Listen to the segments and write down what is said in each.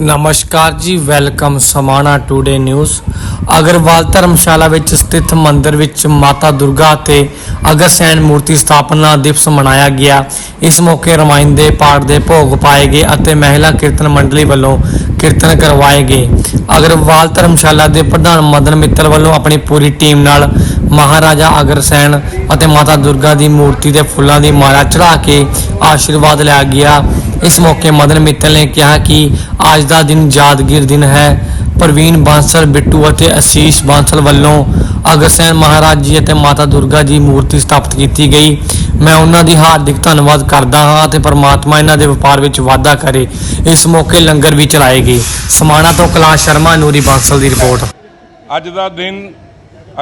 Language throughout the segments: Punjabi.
ਨਮਸਕਾਰ ਜੀ, welcome Samana today news Agarwal Dharamshala ਵਿੱਚ ਸਥਿਤ ਮੰਦਿਰ ਵਿੱਚ ਮਾਤਾ ਦੁਰਗਾ ਅਤੇ ਅਗਰਸੈਨ ਮੂਰਤੀ ਸਥਾਪਨਾ ਦਿਵਸ ਮਨਾਇਆ ਗਿਆ। ਇਸ ਮੌਕੇ ਰਮਾਇਣ ਦੇ ਪਾਠ ਦੇ ਭੋਗ ਪਾਏ ਗਏ ਅਤੇ ਮਹਿਲਾ ਕੀਰਤਨ ਮੰਡਲੀ ਵੱਲੋਂ ਕੀਰਤਨ ਕਰਵਾਏ ਗਏ। ਅਗਰਵਾਲ ਧਰਮਸ਼ਾਲਾ ਦੇ ਪ੍ਰਧਾਨ ਮਦਨ ਮਿੱਤਲ ਵੱਲੋਂ ਆਪਣੀ ਪੂਰੀ ਟੀਮ ਨਾਲ ਮਹਾਰਾਜਾ ਅਗਰਸੈਨ ਅਤੇ ਮਾਤਾ ਦੁਰਗਾ ਦੀ ਮੂਰਤੀ ਦੇ ਫੁੱਲਾਂ ਦੀ ਮਾਲਾ ਚੜਾ ਕੇ ਆਸ਼ੀਰਵਾਦ ਲਿਆ ਗਿਆ। ਇਸ ਮੌਕੇ ਮਦਨ ਮਿੱਤਲ ਨੇ ਕਿਹਾ ਕਿ ਅੱਜ ਦਾ ਦਿਨ ਯਾਦਗਾਰ ਦਿਨ ਹੈ। ਪ੍ਰਵੀਨ ਬਾਂਸਲ, ਬਿੱਟੂ ਅਤੇ ਅਸੀਸ਼ ਬਾਂਸਲ ਵੱਲੋਂ ਅਗਰਸੈਨ ਮਹਾਰਾਜ ਜੀ ਅਤੇ ਮਾਤਾ ਦੁਰਗਾ ਜੀ ਮੂਰਤੀ ਸਥਾਪਿਤ ਕੀਤੀ ਗਈ। ਮੈਂ ਉਹਨਾਂ ਦੀ ਹਾਰਦਿਕ ਧੰਨਵਾਦ ਕਰਦਾ ਹਾਂ ਅਤੇ ਪਰਮਾਤਮਾ ਇਹਨਾਂ ਦੇ ਵਪਾਰ ਵਿੱਚ ਵਾਧਾ ਕਰੇ। ਇਸ ਮੌਕੇ ਲੰਗਰ ਵੀ ਚਲਾਏ ਗਏ। ਸਮਾਣਾ ਤੋਂ ਕੈਲਾਸ਼ ਸ਼ਰਮਾ, ਨੂਰੀ ਬਾਂਸਲ ਦੀ ਰਿਪੋਰਟ। ਅੱਜ ਦਾ ਦਿਨ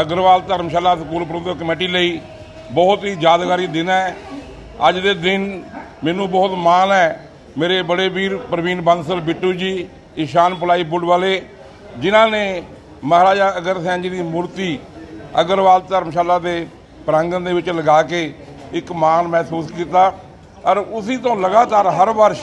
ਅਗਰਵਾਲ ਧਰਮਸ਼ਾਲਾ ਸਕੂਲ ਪ੍ਰਬੰਧਕ ਕਮੇਟੀ ਲਈ ਬਹੁਤ ਹੀ ਯਾਦਗਾਰੀ ਦਿਨ ਹੈ। ਅੱਜ ਦੇ ਦਿਨ ਮੈਨੂੰ ਬਹੁਤ ਮਾਣ ਹੈ। ਮੇਰੇ ਬੜੇ ਵੀਰ ਪ੍ਰਵੀਨ ਬੰਸਲ, ਬਿੱਟੂ ਜੀ, ਈਸ਼ਾਨ ਪਲਾਈ ਬੁੱਢ ਵਾਲੇ, ਜਿਨ੍ਹਾਂ ਨੇ ਮਹਾਰਾਜਾ ਅਗਰਸੈਨ ਜੀ ਦੀ ਮੂਰਤੀ ਅਗਰਵਾਲ ਧਰਮਸ਼ਾਲਾ ਦੇ ਪ੍ਰਾਂਗਣ ਦੇ ਵਿੱਚ ਲਗਾ ਕੇ ਇੱਕ ਮਾਣ ਮਹਿਸੂਸ ਕੀਤਾ। ਔਰ ਉਸੇ ਤੋਂ ਲਗਾਤਾਰ ਹਰ ਵਰਸ਼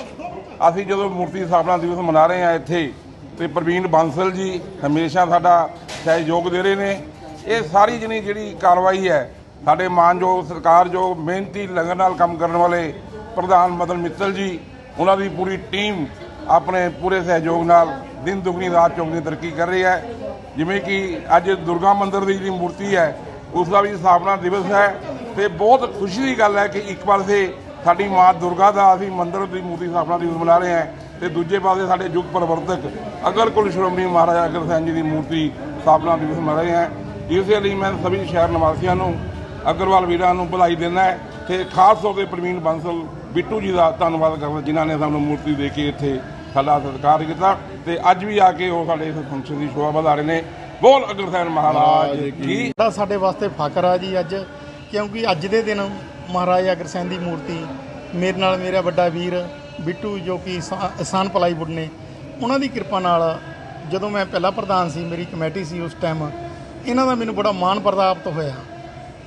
ਅਸੀਂ ਜਦੋਂ ਮੂਰਤੀ ਸਥਾਪਨਾ ਦਿਵਸ ਮਨਾ ਰਹੇ ਹਾਂ ਇੱਥੇ, ਤੇ ਪ੍ਰਵੀਨ ਬਾਂਸਲ ਜੀ ਹਮੇਸ਼ਾ ਸਾਡਾ ਸਹਿਯੋਗ ਦੇ ਰਹੇ ਨੇ। ਇਹ ਸਾਰੀ ਜਣੀ ਜਿਹੜੀ ਕਾਰਵਾਈ ਹੈ, ਸਾਡੇ ਮਾਨਯੋਗ ਸਰਕਾਰਯੋਗ, ਮਿਹਨਤੀ ਲੰਗਰ ਨਾਲ ਕੰਮ ਕਰਨ ਵਾਲੇ ਪ੍ਰਧਾਨ ਮਦਨ ਮਿੱਤਲ ਜੀ, ਉਹਨਾਂ ਦੀ ਪੂਰੀ ਟੀਮ ਆਪਣੇ ਪੂਰੇ ਸਹਿਯੋਗ ਨਾਲ ਦਿਨ ਦੁਗਣੀ, ਰਾਤ ਚੌਗਣੀ ਤਰੱਕੀ ਕਰ ਰਹੀ ਹੈ। ਜਿਵੇਂ ਕਿ ਅੱਜ ਦੁਰਗਾ ਮੰਦਿਰ ਦੀ ਜਿਹੜੀ ਮੂਰਤੀ ਹੈ, ਉਸ ਦਾ ਵੀ ਸਥਾਪਨਾ ਦਿਵਸ ਹੈ ਤੇ ਬਹੁਤ ਖੁਸ਼ੀ ਦੀ ਗੱਲ ਹੈ ਕਿ ਇੱਕ ਪਾਸੇ ਸਾਡੀ ਮਾਂ ਦੁਰਗਾ ਦਾ ਅਸੀਂ ਮੰਦਿਰ ਦੀ ਮੂਰਤੀ ਸਥਾਪਨਾ ਦਿਵਸ ਮਨਾ ਰਹੇ ਹਾਂ ਤੇ ਦੂਜੇ ਪਾਸੇ ਸਾਡੇ ਯੁੱਗ ਪਰਿਵਰਤਕ ਅਗਰ ਕੁਲ ਸ਼੍ਰੋਮਣੀ ਮਹਾਰਾਜਾ ਅਗਰਸੈਨ ਜੀ ਦੀ ਮੂਰਤੀ ਸਥਾਪਨਾ ਦਿਵਸ ਮਨਾ ਰਹੇ ਹਾਂ। ਇਸੇ ਲਈ ਮੈਂ ਸਭੀ ਸ਼ਹਿਰ ਨਿਵਾਸੀਆਂ ਨੂੰ ਅਗਰਵਾਲ ਵੀਰਾਂ ਨੂੰ ਵਧਾਈ ਦਿੰਦਾ ਹੈ ਤੇ ਖਾਸ ਤੌਰ ਤੇ ਪ੍ਰਵੀਨ ਬੰਸਲ ਬਿੱਟੂ ਜੀ ਦਾ ਧੰਨਵਾਦ ਕਰਦਾ ਜਿਨ੍ਹਾਂ ਨੇ ਸਾਨੂੰ ਮੂਰਤੀ ਦੇ ਕੇ ਇੱਥੇ ਸਾਡਾ ਸਤਿਕਾਰ ਕੀਤਾ ਤੇ ਅੱਜ ਵੀ ਆ ਕੇ ਉਹ ਸਾਡੇ ਇਸ ਫੰਕਸ਼ਨ ਦੀ ਸ਼ੋਭਾ ਵਧਾ ਰਹੇ ਨੇ। ਬੋਲ ਅਗਰਸੈਨ ਮਹਾਰਾਜ ਕੀ ਸਾਡੇ ਵਾਸਤੇ ਫਖਰ ਆ ਜੀ ਅੱਜ ਕਿਉਂਕਿ ਅੱਜ ਦੇ ਦਿਨ ਮਹਾਰਾਜਾ ਅਗਰਸੈਨ ਦੀ ਮੂਰਤੀ ਮੇਰੇ ਨਾਲ ਮੇਰਾ ਵੱਡਾ ਵੀਰ ਬਿੱਟੂ ਜੋ ਕਿ ਇਸਾਨ ਪਲਾਈ ਬੁੱਢ ਨੇ ਉਹਨਾਂ ਦੀ ਕਿਰਪਾ ਨਾਲ ਜਦੋਂ ਮੈਂ ਪਹਿਲਾ ਪ੍ਰਧਾਨ ਸੀ ਮੇਰੀ ਕਮੇਟੀ ਸੀ ਉਸ ਟਾਈਮ ਇਹਨਾਂ ਦਾ ਮੈਨੂੰ ਬੜਾ ਮਾਣ ਪ੍ਰਾਪਤ ਹੋਇਆ।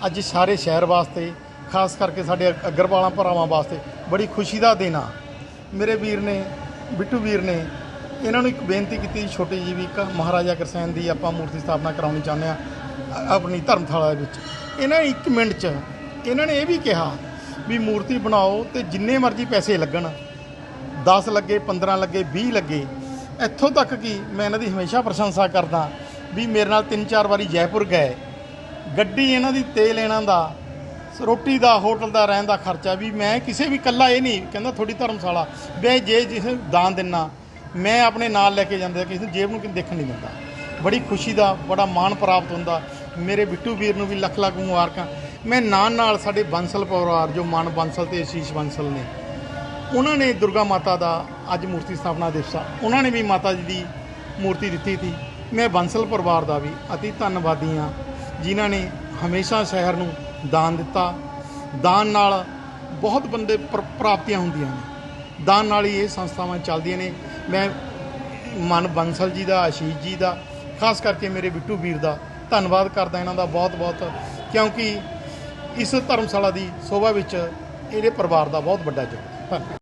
ਅੱਜ ਸਾਰੇ ਸ਼ਹਿਰ ਵਾਸਤੇ, ਖਾਸ ਕਰਕੇ ਸਾਡੇ ਅਗਰਵਾਲਾਂ ਭਰਾਵਾਂ ਵਾਸਤੇ ਬੜੀ ਖੁਸ਼ੀ ਦਾ ਦਿਨ ਆ। ਮੇਰੇ ਵੀਰ ਨੇ, ਬਿੱਟੂ ਵੀਰ ਨੇ ਇਹਨਾਂ ਨੂੰ ਇੱਕ ਬੇਨਤੀ ਕੀਤੀ, ਛੋਟੀ ਜਿਹੀ ਵੀ ਇੱਕ ਮਹਾਰਾਜਾ ਕਰਸੈਨ ਦੀ ਆਪਾਂ ਮੂਰਤੀ ਸਥਾਪਨਾ ਕਰਾਉਣੀ ਚਾਹੁੰਦੇ ਆ ਆਪਣੀ ਧਰਮਸ਼ਾਲਾ ਦੇ ਵਿੱਚ। ਇਹਨਾਂ ਨੇ 1 ਮਿੰਟ 'ਚ ਇਹਨਾਂ ਨੇ ਇਹ ਵੀ ਕਿਹਾ ਵੀ ਮੂਰਤੀ ਬਣਾਓ ਤੇ ਜਿੰਨੇ ਮਰਜ਼ੀ ਪੈਸੇ ਲੱਗਣ। 10 ਲੱਗੇ 15 ਲੱਗੇ 20 ਲੱਗੇ। ਇੱਥੋਂ ਤੱਕ ਕਿ ਮੈਂ ਇਹਨਾਂ ਦੀ ਹਮੇਸ਼ਾ ਪ੍ਰਸ਼ੰਸਾ ਕਰਦਾ ਵੀ ਮੇਰੇ ਨਾਲ 3-4 ਵਾਰੀ ਜੈਪੁਰ ਗਏ। ਗੱਡੀ ਇਹਨਾਂ ਦੀ ਤੇਲ ਇਹਨਾਂ ਦਾ, ਰੋਟੀ ਦਾ, ਹੋਟਲ ਦਾ, ਰਹਿਣ ਦਾ ਖਰਚਾ ਵੀ ਮੈਂ ਕਿਸੇ ਵੀ ਕੱਲਾ ਇਹ ਨਹੀਂ ਕਹਿੰਦਾ ਤੁਹਾਡੀ ਧਰਮਸ਼ਾਲਾ। ਵੀ ਜੇ ਜਿਸ ਨੂੰ ਦਾਨ ਦਿੰਨਾ, ਮੈਂ ਆਪਣੇ ਨਾਲ ਲੈ ਕੇ ਜਾਂਦਾ ਕਿਸੇ ਨੂੰ ਜੇਬ ਨੂੰ ਦੇਖਣ ਨਹੀਂ ਦਿੰਦਾ। ਬੜੀ ਖੁਸ਼ੀ ਦਾ, ਬੜਾ ਮਾਣ ਪ੍ਰਾਪਤ ਹੁੰਦਾ। ਮੇਰੇ ਬਿੱਟੂ ਵੀਰ ਨੂੰ ਵੀ ਲੱਖ ਲੱਖ ਮੁਬਾਰਕਾਂ। ਮੈਂ ਨਾਲ ਨਾਲ ਸਾਡੇ ਬੰਸਲ ਪਰਿਵਾਰ, ਜੋ ਮਾਨ ਬੰਸਲ ਤੇ ਅਸ਼ੀਸ਼ ਬੰਸਲ ਨੇ, ਉਹਨਾਂ ਨੇ ਦੁਰਗਾ ਮਾਤਾ ਦਾ ਅੱਜ ਮੂਰਤੀ ਸਥਾਪਨਾ ਦਿਵਸ ਆ। ਉਹਨਾਂ ਨੇ ਵੀ ਮਾਤਾ ਜੀ ਦੀ ਮੂਰਤੀ ਦਿੱਤੀ ਸੀ। ਮੈਂ ਬੰਸਲ ਪਰਿਵਾਰ ਦਾ ਵੀ ਅਤੀ ਧੰਨਵਾਦੀ ਹਾਂ, ਜਿਨ੍ਹਾਂ ਨੇ ਹਮੇਸ਼ਾ ਸ਼ਹਿਰ ਨੂੰ ਦਾਨ ਦਿੱਤਾ। ਦਾਨ ਨਾਲ ਬਹੁਤ ਬੰਦੇ ਪ੍ਰ- ਪ੍ਰਾਪਤੀਆਂ ਹੁੰਦੀਆਂ ਨੇ। ਦਾਨ ਨਾਲ ਹੀ ਇਹ ਸੰਸਥਾਵਾਂ ਚੱਲਦੀਆਂ ਨੇ। ਮੈਂ ਮਨ ਬੰਸਲ ਜੀ ਦਾ, ਆਸ਼ੀਸ਼ ਜੀ ਦਾ, ਖਾਸ ਕਰਕੇ ਮੇਰੇ ਬਿੱਟੂ ਵੀਰ ਦਾ ਧੰਨਵਾਦ ਕਰਦਾ ਇਹਨਾਂ ਦਾ ਬਹੁਤ ਬਹੁਤ ਕਿਉਂਕਿ ਇਸ ਧਰਮਸ਼ਾਲਾ ਦੀ ਸੋਭਾ ਵਿੱਚ ਇਹਦੇ ਪਰਿਵਾਰ ਦਾ ਬਹੁਤ ਵੱਡਾ ਯੋਗਦਾਨ। ਧੰਨਵਾਦ।